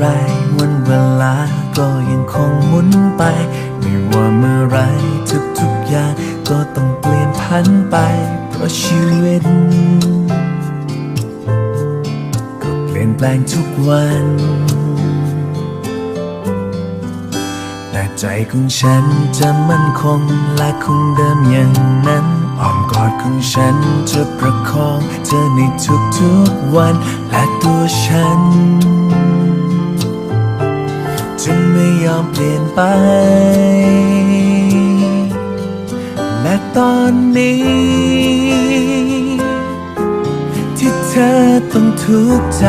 ไร วันเวลาก็ยังคงหมุนไป ไม่ว่าเมื่อไรทุกๆอย่างก็ต้องเปลี่ยนพันไป เพราะชีวิต ก็เปลี่ยนแปลงทุกวัน แต่ใจของฉันจะมั่นคงและคงเดิมอย่างนั้นอ้อมกอดของฉันจะประคองเธอในทุกๆวันและตัวฉัน อมเปลี่ยนไปและตอนนี้ ที่เธอต้องทุกข์ใจ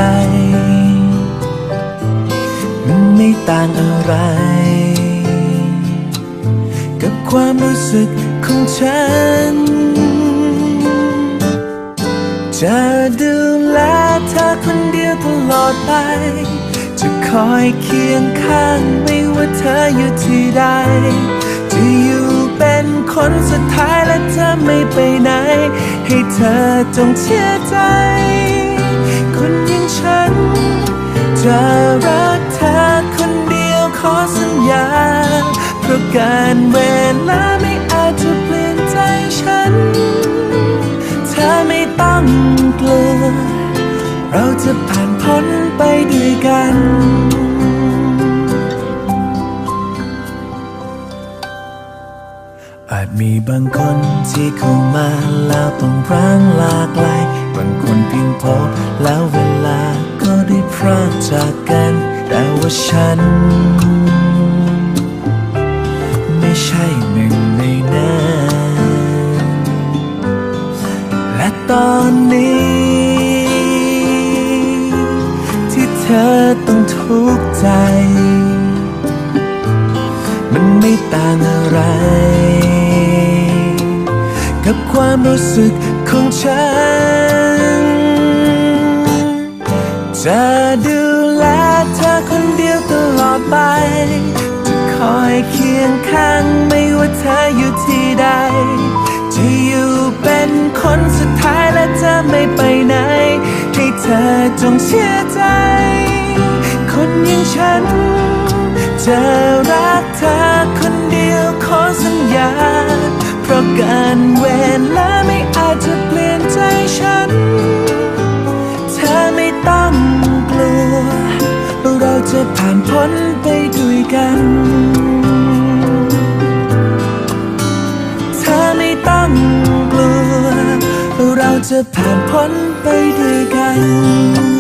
มันไม่ต่างอะไร กับความรู้สึกของฉัน จะดูแลเธอคนเดียวตลอดไป จะคอยเคียงข้างไม่ว่าเธออยู่ที่ใด จะอยู่เป็นคนสุดท้ายและเธอไม่ไปไหน ให้เธอจงเชื่อใจ คนอย่างฉัน จะรักเธอคนเดียวขอสัญญา เพราะการเวลาไม่อาจจะเปลี่ยนใจฉัน เธอไม่ต้องกลัว เราจะผ่านพ้นไปด้วยกันอาจมีบางคนที่เข้ามาแล้วต้องร้างลากลายบางคนเพียงพบแล้วเวลาก็ได้พรากจากกัน แต่ว่าฉัน ต้องทุกข์ใจ มันไม่ต่างอะไร กับความรู้สึกของฉัน จะดูแลเธอคนเดียวตลอดไป จะคอยเคียงข้างไม่ว่าเธออยู่ที่ใด จะอยู่เป็นคนสุดท้ายและจะไม่ไปไหน ให้เธอจงเชื่อใจ คนอย่างฉัน จะรักเธอคนเดียวขอสัญญา เพราะการเวลาไม่อาจจะเปลี่ยนใจฉัน เธอไม่ต้องกลัว เราจะผ่านพ้นไปด้วยกันเธอไม่ต้องกลัวเราจะผ่านพ้นไปด้วยกัน